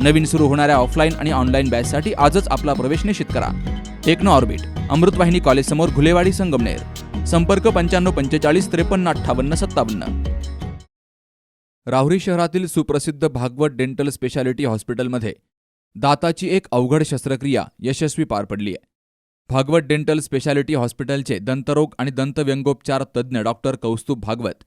नवीन सुरू होणाऱ्या ऑफलाईन आणि ऑनलाईन बॅचसाठी आजच आपला प्रवेश निश्चित करा. टेक्नो ऑर्बिट अमृतवाहिनी कॉलेजसमोर घुलेवाडी संगमनेर. संपर्क पंच्याण्णव पंचेचाळीस त्रेपन्न अठ्ठावन्न सत्तावन्न. राहुरी शहरातील सुप्रसिद्ध भागवत डेंटल स्पेशालिटी हॉस्पिटलमध्ये दाताची एक अवघड शस्त्रक्रिया यशस्वी पार पडली आहे भागवत डेंटल स्पेशालिटी हॉस्पिटलचे दंतरोग आणि दंतव्यंगोपचार तज्ज्ञ डॉक्टर कौस्तुभ भागवत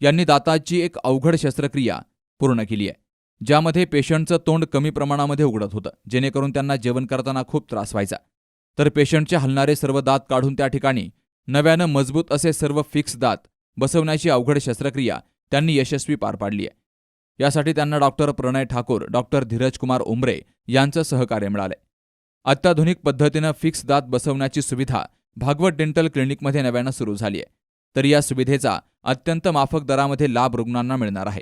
यांनी दाताची एक अवघड शस्त्रक्रिया पूर्ण केली आहे ज्यामध्ये पेशंटचं तोंड कमी प्रमाणामध्ये उघडत होतं जेणेकरून त्यांना जेवण करताना खूप त्रास व्हायचा. तर पेशंटचे हलणारे सर्व दात काढून त्या ठिकाणी नव्यानं मजबूत असे सर्व फिक्स दात बसवण्याची अवघड शस्त्रक्रिया त्यांनी यशस्वी पार पाडली आहे यासाठी त्यांना डॉक्टर प्रणय ठाकूर डॉक्टर धीरज कुमार उमरे यांचं सहकार्य मिळालंय. अत्याधुनिक पद्धतीनं फिक्स दात बसवण्याची सुविधा भागवत डेंटल क्लिनिकमध्ये नव्यानं सुरू झाली आहे तर या सुविधेचा अत्यंत माफक दरामध्ये लाभ रुग्णांना मिळणार आहे.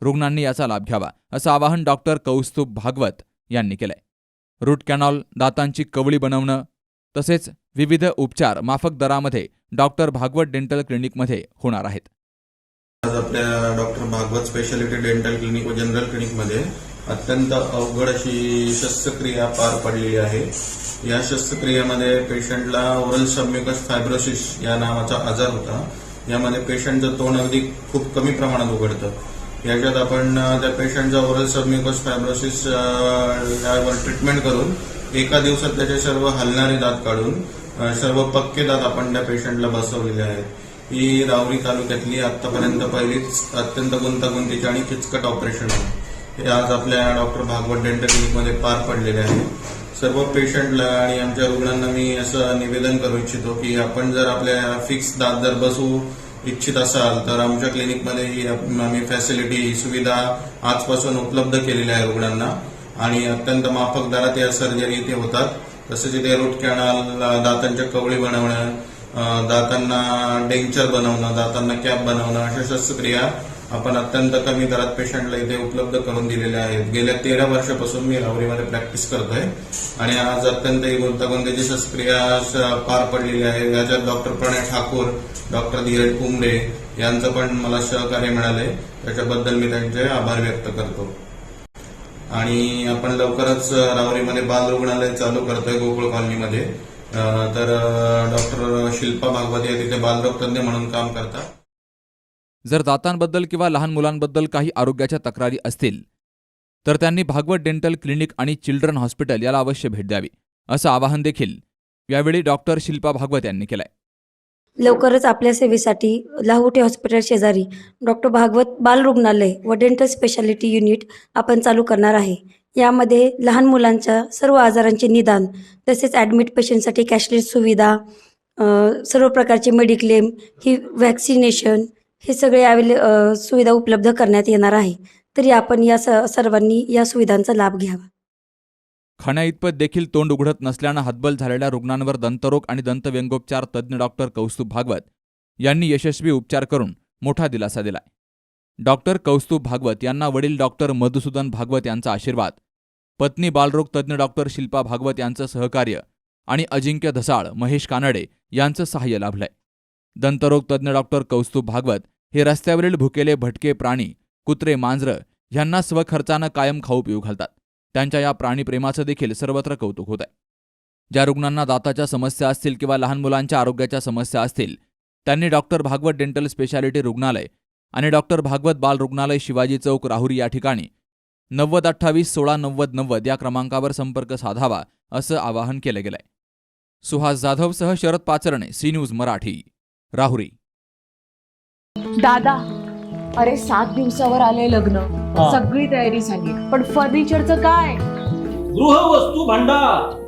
रुग्णांनी याचा लाभ घ्यावा असं आवाहन डॉक्टर कौस्तुभ भागवत यांनी केलंय. रूट कॅनॉल दातांची कवळी बनवणं तसेच विविध उपचार माफक दरामध्ये डॉक्टर भागवत डेंटल क्लिनिकमध्ये होणार आहेत. आज आपल्या doctor Bhagwat speciality dental clinic व जनरल क्लिनिकमध्ये अत्यंत अवघड अशी शस्त्रक्रिया पार पडलेली आहे. या शस्त्रक्रियेमध्ये पेशंटला ओरल सबम्युकस फायब्रोसिस या नावाचा आजार होता. यामध्ये पेशंटचं तोंड अगदी खूप कमी प्रमाणात उघडतं. याच्यात आपण त्या पेशंटचा ओरल सबम्युकस फायब्रोसिस यावर ट्रीटमेंट करून एका दिवसात त्याचे सर्व हलणारे दात काढून सर्व पक्के दात आपण त्या पेशंटला बसवलेले आहेत. ही रावरी तालुक्यातली आतापर्यंत पहिलीच अत्यंत गुंतागुंतीची आणि किचकट ऑपरेशन आहे. हे आज आपल्या डॉक्टर भागवत डेंटल क्लिनिकमध्ये पार पडलेले आहे. सर्व पेशंटला आणि आमच्या रुग्णांना मी असं निवेदन करू इच्छितो की आपण जर आपल्या फिक्स दात जर बसू इच्छित असाल तर आमच्या क्लिनिकमध्ये ही आम्ही फॅसिलिटी ही सुविधा आजपासून उपलब्ध केलेली आहे रुग्णांना. आणि अत्यंत माफक दरात या सर्जरी इथे होतात. तसेच इथे रूट कॅनल दातांच्या कवळी बनवणं दातांना डेंचर बनवणं दातांना कॅप बनवणं अशा शस्त्रक्रिया आपण अत्यंत कमी दरात पेशंटला इथे उपलब्ध करून दिलेल्या आहेत. गेल्या तेरा वर्षापासून मी रावरीमध्ये प्रॅक्टिस करतोय आणि आज अत्यंत ही गुंतागुंतीची शस्त्रक्रिया पार पडलेली आहे. याच्यात डॉक्टर प्रणय ठाकूर डॉक्टर धीरज कुंबडे यांचं पण मला सहकार्य मिळाले त्याच्याबद्दल मी त्यांचे आभार व्यक्त करतो. आणि आपण लवकरच रावरीमध्ये बाल रुग्णालय चालू करतोय गोकुळ कॉलनीमध्ये. तर डॉक्टर शिल्पा भागवत या तिथे बालरोग तज्ञ म्हणून काम करतात. जर दातांबद्दल किंवा लहान मुलांबद्दल काही आरोग्याच्या तक्रारी असतील तर त्यांनी भागवत डेंटल क्लिनिक आणि चिल्ड्रन हॉस्पिटल याला अवश्य भेट द्यावी असं आवाहन देखील यावेळी डॉक्टर शिल्पा भागवत यांनी केलंय. लवकरच आपल्या सेवेसाठी लाहोटी हॉस्पिटल शेजारी डॉक्टर भागवत बाल रुग्णालय व डेंटल स्पेशालिटी युनिट आपण चालू करणार आहे. यामध्ये लहान मुलांच्या सर्व आजारांचे निदान तसेच ॲडमिट पेशंटसाठी कॅशलेस सुविधा सर्व प्रकारचे मेडिक्लेम ही व्हॅक्सिनेशन हे सगळे अवेले सुविधा उपलब्ध करण्यात येणार आहे. तरी आपण या स सर्वांनी या सुविधांचा लाभ घ्यावा. खाण्याइतपत देखील तोंड उघडत नसल्यानं हतबल झालेल्या रुग्णांवर दंतरोग आणि दंतव्यंगोपचार तज्ज्ञ डॉक्टर कौस्तुभ भागवत यांनी यशस्वी उपचार करून मोठा दिलासा दिलाय. डॉक्टर कौस्तुभ भागवत यांना वडील डॉक्टर मधुसूदन भागवत यांचा आशीर्वाद. पत्नी बालरोग तज्ज्ञ डॉक्टर शिल्पा भागवत यांचं सहकार्य आणि अजिंक्य धसाळ महेश कानडे यांचं सहाय्य लाभलंय. दंतरोग तज्ज्ञ डॉक्टर कौस्तुभ भागवत हे रस्त्यावरील भुकेले भटके प्राणी कुत्रे मांजरं ह्यांना स्वखर्चानं कायम खाऊ पिऊ घालतात. त्यांच्या या प्राणीप्रेमाचं देखील सर्वत्र कौतुक होत आहे ज्या रुग्णांना दाताच्या समस्या असतील किंवा लहान मुलांच्या आरोग्याच्या समस्या असतील त्यांनी डॉक्टर भागवत डेंटल स्पेशालिटी रुग्णालय आणि डॉक्टर भागवत बाल रुग्णालय शिवाजी चौक राहुरी या ठिकाणी. नव्वद अठ्ठावीस सोळा नव्वद नव्वद या क्रमांकावर संपर्क साधावा असं आवाहन केलं गेलंय. सुहास जाधवसह शरद पाचरणे सी न्यूज मराठी राहुरी. दादा अरे सात दिवसावर आले लग्न. सगळी तयारी झाली. पण फर्निचरचं काय? गृहवस्तू भांडार.